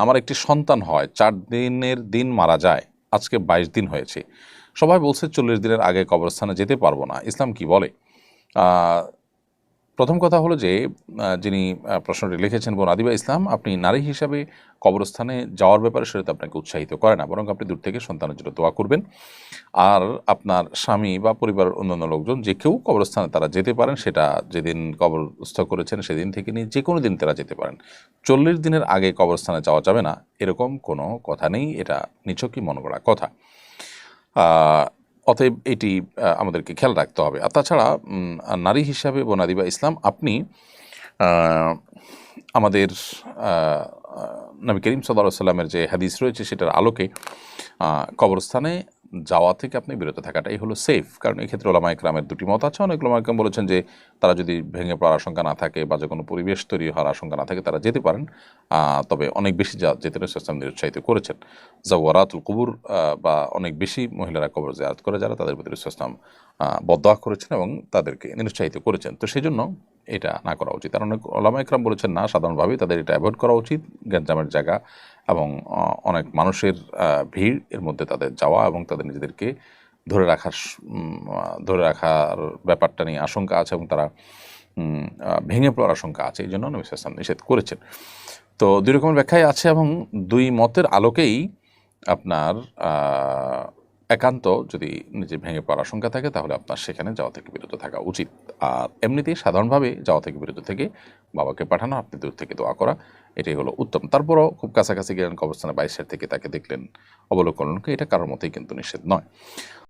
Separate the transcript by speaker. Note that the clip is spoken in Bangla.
Speaker 1: আমার একটি সন্তান হয়, চার দিনের দিন মারা যায়, আজকে বাইশ দিন হয়েছে। সবাই বলছে, চল্লিশ দিনের আগে কবরস্থানে যেতে পারব না। ইসলাম কি বলে? প্রথম কথা হলো যে যিনি প্রশ্নটি লিখেছেন বোন আদিবা ইসলাম, আপনি নারী হিসাবে কবরস্থানে যাওয়ার ব্যাপারে সেটা আপনাকে উৎসাহিত করে না, বরং আপনি দূর থেকে সন্তানের জন্য দোয়া করবেন। আর আপনার স্বামী বা পরিবারের অন্যান্য লোকজন যে কেউ কবরস্থানে তারা যেতে পারেন, সেটা যেদিন কবরস্থ করেছেন সেদিন থেকে নিয়ে যে কোনো দিন তারা যেতে পারেন। চল্লিশ দিনের আগে কবরস্থানে যাওয়া যাবে না, এরকম কোনো কথা নেই, এটা নিছকই মনে করা কথা অতএব এটি আমাদেরকে খেয়াল রাখতে হবে। আর তাছাড়া নারী হিসাবে বনাদিবা ইসলাম, আপনি আমাদের নবী করিম সাল্লা সাল্লামের যে হাদিস রয়েছে, সেটার আলোকে কবরস্থানে যাওয়া থেকে আপনি বিরত থাকাটাই হলো সেফ কারণ এই ক্ষেত্রে ওলামা একরামের দুটি মত আছে। অনেক ওলামা একরাম বলেছেন যে, তারা যদি ভেঙে পড়ার আশঙ্কা না থাকে বা যে কোনো পরিবেশ তৈরি হওয়ার আশঙ্কা না থাকে, তারা যেতে পারেন। তবে অনেক বেশি যা যেতে ইসলাম নিরুৎসাহিত করেছেন। জাওয়ারাতুল কুবুর বা অনেক বেশি মহিলারা কবর জিয়ারত করে যারা তাদের প্রতি ইসলাম বদয়া করেছেন এবং তাদেরকে নিরুৎসাহিত করেছেন। তো সেই জন্য এটা না করা উচিত। আর অনেক ওলামা একরাম বলেছেন, না, সাধারণভাবেই তাদের এটা অ্যাভয়েড করা উচিত। গ্যাঞ্জামের জায়গা এবং অনেক মানুষের ভিড় এর মধ্যে তাদের যাওয়া এবং তাদের নিজেদেরকে ধরে রাখার ধরে রাখার ব্যাপারটা নিয়ে আশঙ্কা আছে এবং তারা ভেঙে পড়ার আশঙ্কা আছে, এই জন্য নবী ইসলাম নিষেধ করেছেন। তো দুই রকমের ব্যাখ্যাই আছে এবং দুই মতের আলোকেই আপনার একান্ত যদি নিজে ভেঙে পড়ার আশঙ্কা থাকে তাহলে আপনার সেখানে যাওয়া থেকে বিরত থাকা উচিত। আর এমনিতেই সাধারণভাবে যাওয়া থেকে বিরত থেকে বাবাকে পাঠানো, আপনি দূর থেকে দোয়া করা এটাই হলো উত্তম। তারপরও খুব কাছাকাছি গেলেন কবরস্থানে বাইশের থেকে তাকে দেখলেন অবলোকন এটা কারোর মতেই কিন্তু নিষেধ নয়।